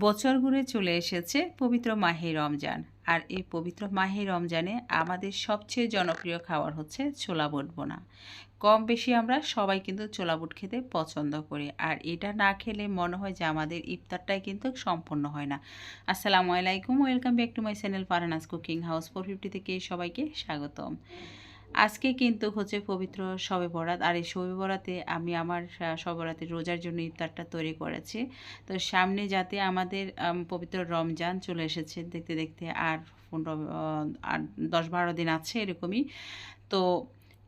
বছর ঘুরে চলে এসেছে পবিত্র মাহে রমজান। আর এই পবিত্র মাহে রমজানে আমাদের সবচেয়ে জনপ্রিয় খাবার হচ্ছে ছোলা বুট বোনা। কম বেশি আমরা সবাই কিন্তু ছোলা বুট খেতে পছন্দ করি। আর এটা না খেলে মনে হয় যে আমাদের ইফতারটাই কিন্তু সম্পূর্ণ হয় না। আসসালামু আলাইকুম, welcome back to my channel Faranas cooking house, four fifty থেকে সবাইকে স্বাগতম। আজকে কিন্তু হচ্ছে পবিত্র শবে বরাত, আর এই শবে বরাতে আমি আমার শবে বরাতের রোজার জন্য ইফতারটা তৈরি করেছি। তো সামনে যাতে আমাদের পবিত্র রমজান চলে এসেছে দেখতে দেখতে, আর পনেরো আর দশ বারো দিন আছে এরকমই। তো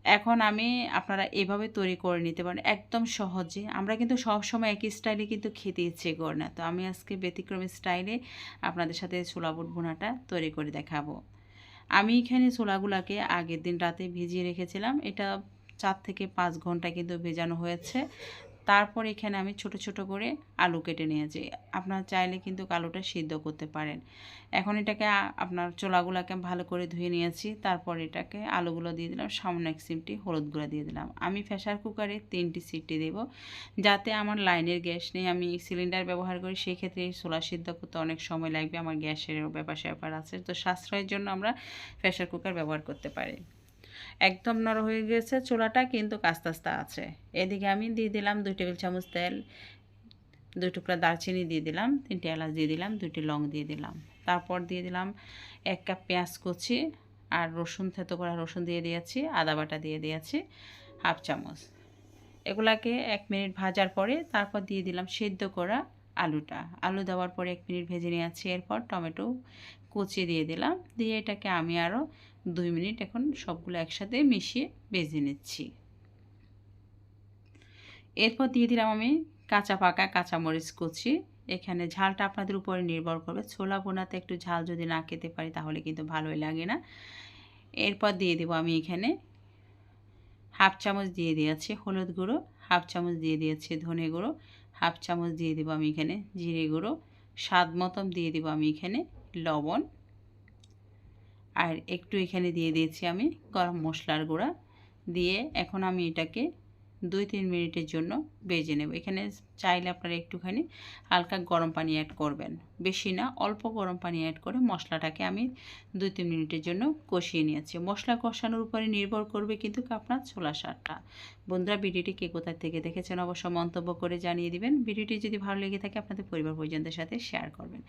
এখন আমি, আপনারা এভাবে তৈরি করে নিতে পারেন, একদম সহজে। আমরা কিন্তু সব সময় একই স্টাইলে কিন্তু খেতে ইচ্ছে করি না। তো আমি আজকে ব্যতিক্রমী স্টাইলে আপনাদের সাথে ছোলা বুট ভুনাটা তৈরি করে দেখাবো। আমি এখানে ছোলাগুলাকে আগের দিন রাতে ভিজিয়ে রেখেছিলাম। এটা চার থেকে পাঁচ ঘণ্টা কিন্তু ভেজানো হয়েছে। তারপর এখানে আমি ছোট ছোট করে আলু কেটে নিয়েছি। আপনার চাইলে কিন্তু আলুটা সিদ্ধ করতে পারেন। এখন এটাকে আপনার চোলাগুলোকে ভালো করে ধুয়ে নিয়েছি। তারপর এটাকে আলুগুলো দিয়ে দিলাম, সামান্য এক সিমটি হলুদ গুঁড়া দিয়ে দিলাম। আমি প্রেশার কুকারে তিনটি সিটি দেব যাতে আমার লাইনের গ্যাস নেই। আমি সিলিন্ডার ব্যবহার করি সেই ক্ষেত্রে এই ছোলা সিদ্ধ করতে অনেক সময় লাগবে। আমার গ্যাসের ব্যাপার স্যাপার আছে। তো সাশ্রয়ের জন্য আমরা প্রেশার কুকার ব্যবহার করতে পারি। একদম নরম হয়ে গেছে, চুলাটা কিন্তু কাস্তে আস্তে আছে। এদিকে আমি দিয়ে দিলাম দুই টেবিল চামচ তেল, দুই টুকরা দারচিনি দিয়ে দিলাম, তিনটে এলাচ দিয়ে দিলাম, দুইটি লং দিয়ে দিলাম। তারপর দিয়ে দিলাম এক কাপ পেঁয়াজ কুচি আর রসুন, থেতো করা রসুন দিয়ে দিয়েছি, আদা বাটা দিয়ে দিয়েছি, হাফ চামচ। এগুলাকে এক মিনিট ভাজার পরে তারপর দিয়ে দিলাম সেদ্ধ করা আলুটা। আলু দেওয়ার পরে এক মিনিট ভেজে নিয়েছি, এরপর টমেটো কুচি দিয়ে দিলাম। দিয়ে এটাকে আমি আরও দুই মিনিট এখন সবগুলো একসাথে মিশিয়ে ভেজে নিচ্ছি। এরপর দিয়ে দিলাম আমি কাঁচা পাকা কাঁচামরিচ কুচি। এখানে ঝালটা আপনাদের উপরে নির্ভর করবে। ছোলা বোনাতে একটু ঝাল যদি না খেতে পারি তাহলে কিন্তু ভালোই লাগে না। এরপর দিয়ে দেবো আমি এখানে হাফ চামচ দিয়ে দিয়েছি হলুদ গুঁড়ো, হাফ চামচ দিয়ে দিয়েছি ধনে গুঁড়ো, হাফ চামচ দিয়ে দেবো আমি এখানে জিরে গুঁড়ো, স্বাদ মতন দিয়ে দেবো আমি এখানে লবণ। আর একটু এখানে দিয়ে দিয়েছি আমি গরম মশলার গুঁড়া। দিয়ে এখন আমি এটাকে দুই তিন মিনিটের জন্য বেজে নেব। এখানে চাইলে আপনারা একটুখানি হালকা গরম পানি অ্যাড করবেন। বেশি না, অল্প গরম পানি অ্যাড করে মশলাটাকে আমি দুই তিন মিনিটের জন্য কষিয়ে নিয়েছি। মশলা কষানোর উপরে নির্ভর করবে কিন্তু আপনার ছোলা সারটা। বন্ধুরা, ভিডিওটি কে কোথায় থেকে দেখেছেন অবশ্য মন্তব্য করে জানিয়ে দিবেন। ভিডিওটি যদি ভালো লেগে থাকে, আপনাদের পরিবার পরিজনদের সাথে শেয়ার করবেন।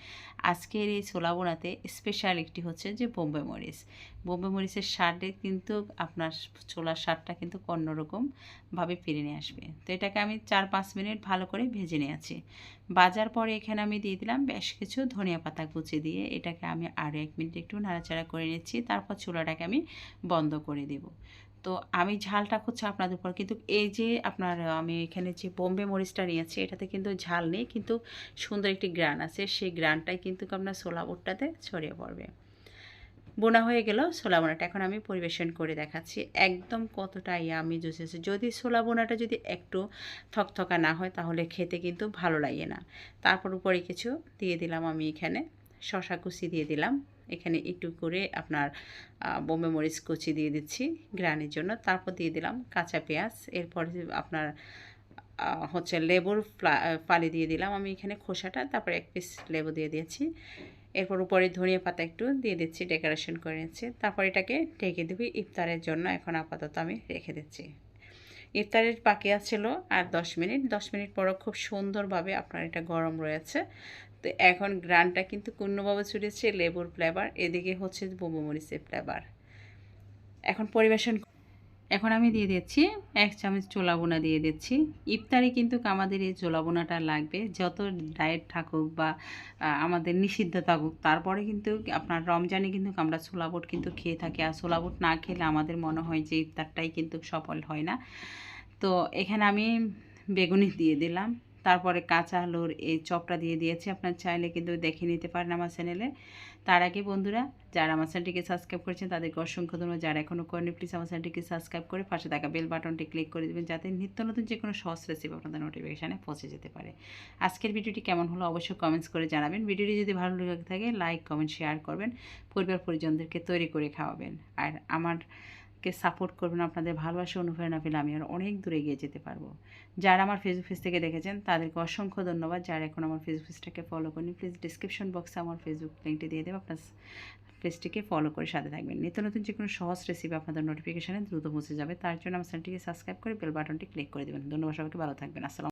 আজকের এই ছোলা বোনাতে স্পেশাল একটি হচ্ছে যে বোম্বে মরিচ। বোম্বে মরিচের স্বাদে কিন্তু আপনার ছোলার স্বাদটা কিন্তু অন্যরকমভাবে ফিরে নিয়ে আসবে। তো এটাকে আমি চার পাঁচ মিনিট ভালো করে ভেজে নিয়েছি। বাজার পরে এখানে আমি দিয়ে দিলাম বেশ ধনিয়া পাতা কুচি দিয়ে এটাকে আমি আরও এক মিনিট একটু নাড়াচাড়া করে নিচ্ছি। তারপর চুলাটাকে আমি বন্ধ করে দেব। তো আমি ঝালটা খুঁজছি আপনাদের উপর কিন্তু এই যে আপনার, আমি এখানে যে বোম্বে মরিচটা নিয়েছি, এটাতে কিন্তু ঝাল নেই, কিন্তু সুন্দর একটি গ্রান আছে। সেই গ্রানটাই কিন্তু আপনার সোলা বুটটাতে ছড়িয়ে পড়বে। বোনা হয়ে গেল ছোলা বোনাটা। এখন আমি পরিবেশন করে দেখাচ্ছি একদম কতটা ইয়ামি জুস যদি ছোলা বোনাটা যদি একটু থকথকা না হয়, তাহলে খেতে কিন্তু ভালো লাগে না। তারপর উপরে কিছু দিয়ে দিলাম আমি এখানে। শশা কুচি দিয়ে দিলাম। এখানে একটু করে আপনার বোম্বে মরিচ কুচি দিয়ে দিচ্ছি গ্রানের জন্য। তারপর দিয়ে দিলাম কাঁচা পেঁয়াজ। এরপর আপনার হচ্ছে লেবুর ফালি দিয়ে দিলাম আমি এখানে খোসাটা। তারপর এক পিস লেবু দিয়ে দিয়েছি। এরপর উপরে ধনিয়া পাতা একটু দিয়ে দিচ্ছি ডেকোরেশন করে নিচ্ছি। তারপর এটাকে ঢেকে দিবি ইফতারের জন্য। এখন আপাতত আমি রেখে দিচ্ছি। ইফতারের বাকি ছিল আর দশ মিনিট। দশ মিনিট পরও খুব সুন্দরভাবে আপনার এটা গরম রয়েছে। তো এখন গ্রানটা কিন্তু পূর্ণভাবে ছুটেছে লেবুর ফ্লেভার এদিকে হচ্ছে বোম্বো মরিচের ফ্লেভার এখন পরিবেশন এখন আমি দিয়ে দিচ্ছি এক চামচ চোলা বোনা দিয়ে দিচ্ছি। ইফতারে কিন্তু আমাদের এই চোলা বোনাটা লাগবে। যত ডায়েট থাকুক বা আমাদের নিষিদ্ধ থাকুক, তারপরে কিন্তু আপনার রমজানে কিন্তু আমরা ছোলা কিন্তু খেয়ে থাকি। আর ছোলা না খেলে আমাদের মনে হয় যে ইফতারটাই কিন্তু সফল হয় না। তো এখানে আমি বেগুনি দিয়ে দিলাম। তারপরে কাঁচা আলুর এই চপটা দিয়ে দিয়েছি। আপনার চাইলে কিন্তু দেখে নিতে পারেন আমার চ্যানেলে। তার আগে বন্ধুরা, যারা আমার চ্যানেলটিকে সাবস্ক্রাইব করেছেন, তাদেরকে অসংখ্য ধন্যবাদ। যারা এখনও করেনি প্লিজ আমার চ্যানেলটিকে সাবস্ক্রাইব করে পাশে থাকা বেল বাটনটি ক্লিক করে দেবেন, যাতে নিত্য নতুন যে কোনো সহজ রেসিপি আপনাদের নোটিফিকেশানে পৌঁছে যেতে পারে। আজকের ভিডিওটি কেমন হলো অবশ্যই কমেন্টস করে জানাবেন। ভিডিওটি যদি ভালো লেগে থাকে লাইক কমেন্ট শেয়ার করবেন। পরিবার পরিজনদেরকে তৈরি করে খাওয়াবেন। আর আমার কে সাপোর্ট করবেন, আপনাদের ভালোবাসা, অনুপ্রেরণা পেলে আমি আর অনেক দূরে এগিয়ে যেতে পারব। যারা আমার ফেসবুক পেজ থেকে দেখেছেন, তাদেরকে অসংখ্য ধন্যবাদ। যারা এখন আমার ফেসবুক পেজটাকে ফলো করেনি প্লিজ ডিসক্রিপশন বক্সে আমার ফেসবুক লিঙ্কটি দিয়ে দেবো। আপনার পেজটিকে ফলো করে সাথে থাকবেন। নিত্য নতুন যে কোনো সহজ রেসিপি আপনাদের নোটিফিকেশানে দ্রুত পৌঁছে যাবে। তার জন্য আমার চ্যানেলটিকে সাবস্ক্রাইব করে বেল বাটনটি ক্লিক করে দেবেন। ধন্যবাদ সবাইকে, ভালো থাকবেন। আসসালাম